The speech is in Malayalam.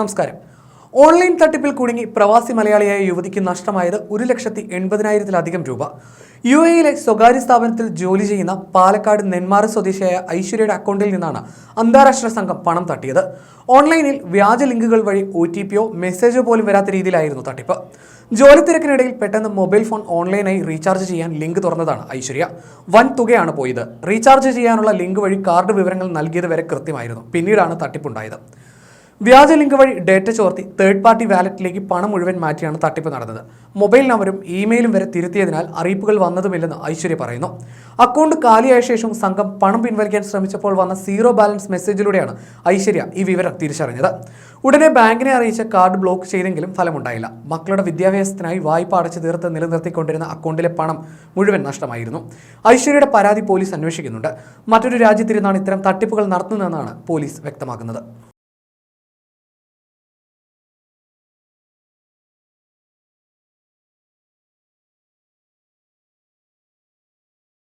നമസ്കാരം. ഓൺലൈൻ തട്ടിപ്പിൽ കുടുങ്ങി പ്രവാസി മലയാളിയായ യുവതിക്ക് നഷ്ടമായത് ഒരു ലക്ഷത്തി എൺപതിനായിരത്തിലധികം രൂപ. യു എയിലെ സ്വകാര്യ സ്ഥാപനത്തിൽ ജോലി ചെയ്യുന്ന പാലക്കാട് നെന്മാറ സ്വദേശിയായ ഐശ്വര്യയുടെ അക്കൗണ്ടിൽ നിന്നാണ് അന്താരാഷ്ട്ര സംഘം പണം തട്ടിയത്. ഓൺലൈനിൽ വ്യാജ ലിങ്കുകൾ വഴി ഒ ടി പിയോ മെസ്സേജോ പോലും വരാത്ത രീതിയിലായിരുന്നു തട്ടിപ്പ്. ജോലി തിരക്കിനിടയിൽ പെട്ടെന്ന് മൊബൈൽ ഫോൺ ഓൺലൈനായി റീചാർജ് ചെയ്യാൻ ലിങ്ക് തുറന്നതാണ് ഐശ്വര്യ. വൻ തുകയാണ് പോയത്. റീചാർജ് ചെയ്യാനുള്ള ലിങ്ക് വഴി കാർഡ് വിവരങ്ങൾ നൽകിയത് വരെ കൃത്യമായിരുന്നു. പിന്നീടാണ് തട്ടിപ്പുണ്ടായത്. വ്യാജ ലിങ്ക് വഴി ഡേറ്റ ചോർത്തി തേർഡ് പാർട്ടി വാലറ്റിലേക്ക് പണം മുഴുവൻ മാറ്റിയാണ് തട്ടിപ്പ് നടന്നത്. മൊബൈൽ നമ്പരും ഇമെയിലും വരെ തിരുത്തിയതിനാൽ അറിയിപ്പുകൾ വന്നതുമില്ലെന്ന് ഐശ്വര്യ പറയുന്നു. അക്കൗണ്ട് കാലിയായ ശേഷം സംഘം പണം പിൻവലിക്കാൻ ശ്രമിച്ചപ്പോൾ വന്ന സീറോ ബാലൻസ് മെസ്സേജിലൂടെയാണ് ഐശ്വര്യ ഈ വിവരം തിരിച്ചറിഞ്ഞത്. ഉടനെ ബാങ്കിനെ അറിയിച്ച കാർഡ് ബ്ലോക്ക് ചെയ്തെങ്കിലും ഫലമുണ്ടായില്ല. മക്കളുടെ വിദ്യാഭ്യാസത്തിനായി വായ്പ അടച്ചു തീർത്ത് നിലനിർത്തിക്കൊണ്ടിരുന്ന അക്കൗണ്ടിലെ പണം മുഴുവൻ നഷ്ടമായിരുന്നു. ഐശ്വര്യയുടെ പരാതി പോലീസ് അന്വേഷിക്കുന്നുണ്ട്. മറ്റൊരു രാജ്യത്തിരുന്നാണ് ഇത്തരം തട്ടിപ്പുകൾ നടത്തുന്നതെന്നാണ് പോലീസ് വ്യക്തമാക്കുന്നത്.